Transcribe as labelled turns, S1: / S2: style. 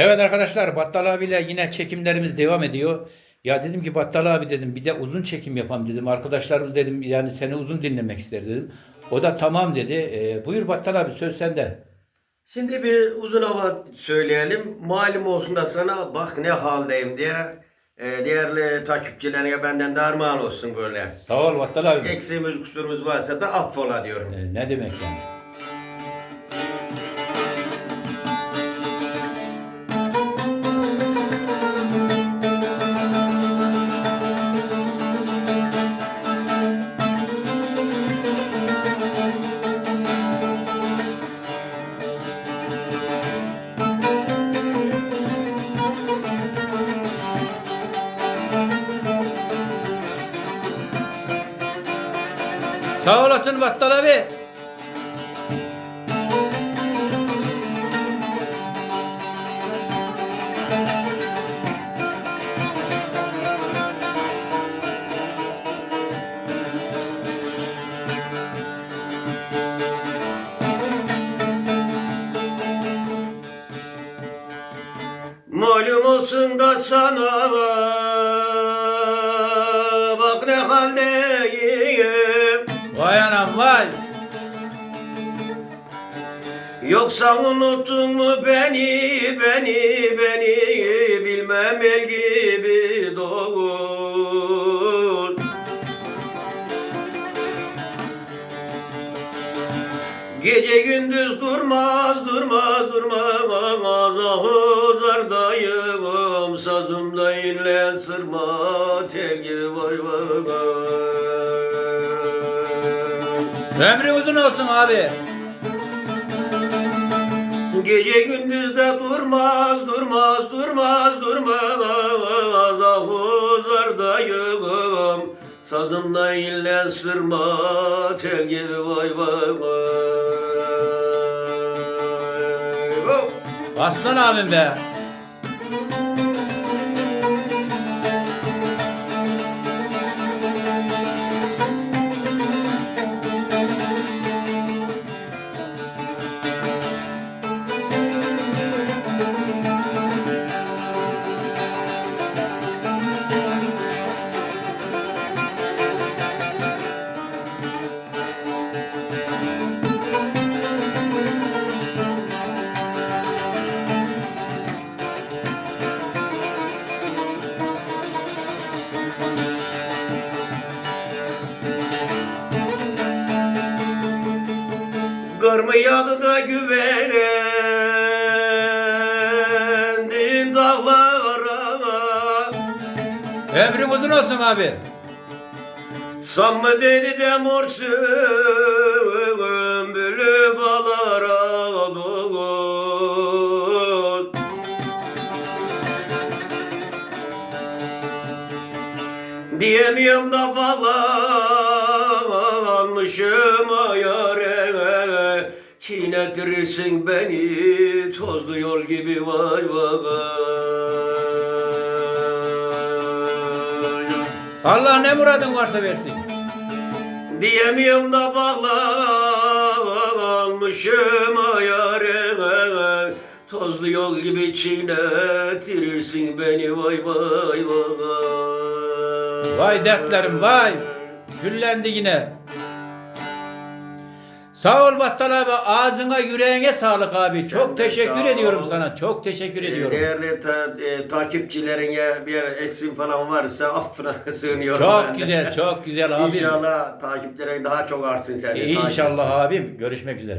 S1: Evet arkadaşlar Battal abiyle yine çekimlerimiz devam ediyor. Ya dedim ki Battal abi dedim bir de uzun çekim yapalım dedim. Arkadaşlarımız dedim yani seni uzun dinlemek ister dedim. O da tamam dedi. Ee, buyur Battal abi söz sende.
S2: Şimdi bir uzun hava söyleyelim. Malum olsun da sana bak ne haldeyim diye. Ee, değerli takipçilerine benden de armağan olsun böyle.
S1: Sağ ol Battal abi.
S2: Eksiğimiz kusurumuz varsa da affola diyorum.
S1: Ee, ne demek yani? Sağ olasın Battal abi.
S2: Malum olsun da sana bak ne haldeyim. Yoksa unuttun mu beni, beni, beni bilmem el gibi doğur. Gece gündüz durmaz, durmaz, durmaz Ahuzardayım, sazımda inlen sırma Tel gibi vay vay vay
S1: Ömrü uzun olsun abi.
S2: Gece gündüz de durmaz, durmaz, durmaz, durmaz Ahuzardayım Sazımda inlen sırma Tel gibi vay vay vay!
S1: Aslan abim be.
S2: Kır mı yağdı da güvendin dağlara
S1: Ömrün uzun olsun abi.
S2: Sam mı dedi de morsun bülü balara doğur Diyemiyorum da bağlanmışım ayare Çiğnetirirsin beni tozlu yol gibi vay vay
S1: Allah ne muradın varsa versin.
S2: Diyemiyorum da bağlanmışım ayare Tozlu yol gibi çiğnetirirsin beni vay vay vay
S1: Vay dertlerim vay. Küllendi yine. Sağ ol Battal abi. Ağzına yüreğine sağlık abi.
S2: Sen
S1: Çok teşekkür
S2: sağ ol.
S1: ediyorum sana. Çok teşekkür ediyorum.
S2: Değerli ta, e, takipçilerine bir eksim falan varsa affına sığınıyorum
S1: Çok
S2: ben
S1: güzel, çok güzel abi.
S2: İnşallah takipçilerin daha çok artsın seni.
S1: İnşallah abim. Görüşmek üzere.